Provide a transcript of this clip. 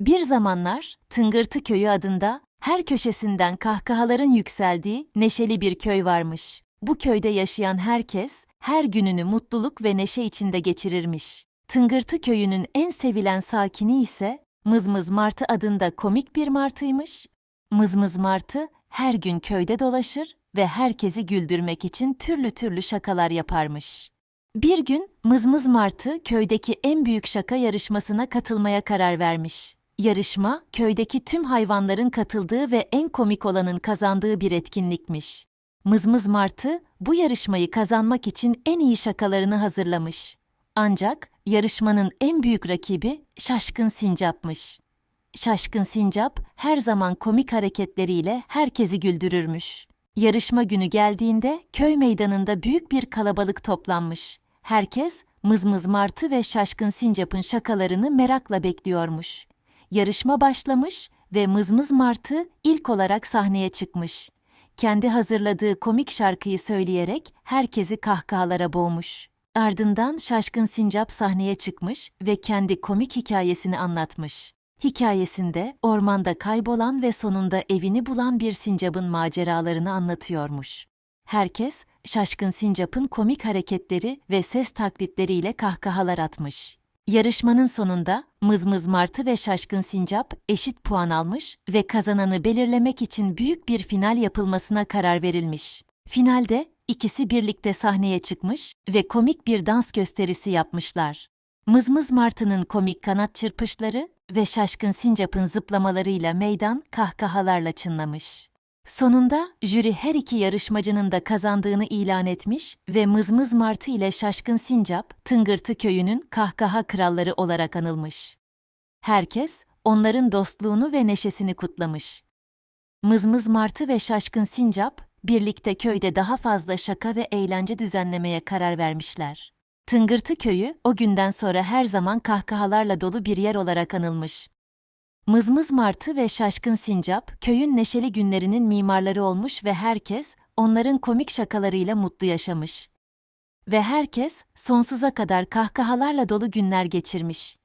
Bir zamanlar Tıngırtı Köyü adında her köşesinden kahkahaların yükseldiği neşeli bir köy varmış. Bu köyde yaşayan herkes her gününü mutluluk ve neşe içinde geçirirmiş. Tıngırtı Köyü'nün en sevilen sakini ise Mızmız Martı adında komik bir martıymış. Mızmız Martı her gün köyde dolaşır ve herkesi güldürmek için türlü türlü şakalar yaparmış. Bir gün Mızmız Martı köydeki en büyük şaka yarışmasına katılmaya karar vermiş. Yarışma, köydeki tüm hayvanların katıldığı ve en komik olanın kazandığı bir etkinlikmiş. Mızmız Martı bu yarışmayı kazanmak için en iyi şakalarını hazırlamış. Ancak yarışmanın en büyük rakibi Şaşkın Sincap'mış. Şaşkın Sincap her zaman komik hareketleriyle herkesi güldürürmüş. Yarışma günü geldiğinde köy meydanında büyük bir kalabalık toplanmış. Herkes Mızmız Martı ve Şaşkın Sincap'ın şakalarını merakla bekliyormuş. Yarışma başlamış ve Mızmız Martı ilk olarak sahneye çıkmış. Kendi hazırladığı komik şarkıyı söyleyerek herkesi kahkahalara boğmuş. Ardından Şaşkın Sincap sahneye çıkmış ve kendi komik hikayesini anlatmış. Hikayesinde ormanda kaybolan ve sonunda evini bulan bir sincapın maceralarını anlatıyormuş. Herkes Şaşkın Sincap'ın komik hareketleri ve ses taklitleriyle kahkahalar atmış. Yarışmanın sonunda Mızmız Martı ve Şaşkın Sincap eşit puan almış ve kazananı belirlemek için büyük bir final yapılmasına karar verilmiş. Finalde ikisi birlikte sahneye çıkmış ve komik bir dans gösterisi yapmışlar. Mızmız Martı'nın komik kanat çırpışları ve Şaşkın Sincap'ın zıplamalarıyla meydan kahkahalarla çınlamış. Sonunda jüri her iki yarışmacının da kazandığını ilan etmiş ve Mızmız Martı ile Şaşkın Sincap, Tıngırtı köyünün kahkaha kralları olarak anılmış. Herkes onların dostluğunu ve neşesini kutlamış. Mızmız Martı ve Şaşkın Sincap, birlikte köyde daha fazla şaka ve eğlence düzenlemeye karar vermişler. Tıngırtı köyü o günden sonra her zaman kahkahalarla dolu bir yer olarak anılmış. Mızmız Martı ve Şaşkın Sincap, köyün neşeli günlerinin mimarları olmuş ve herkes onların komik şakalarıyla mutlu yaşamış. Ve herkes sonsuza kadar kahkahalarla dolu günler geçirmiş.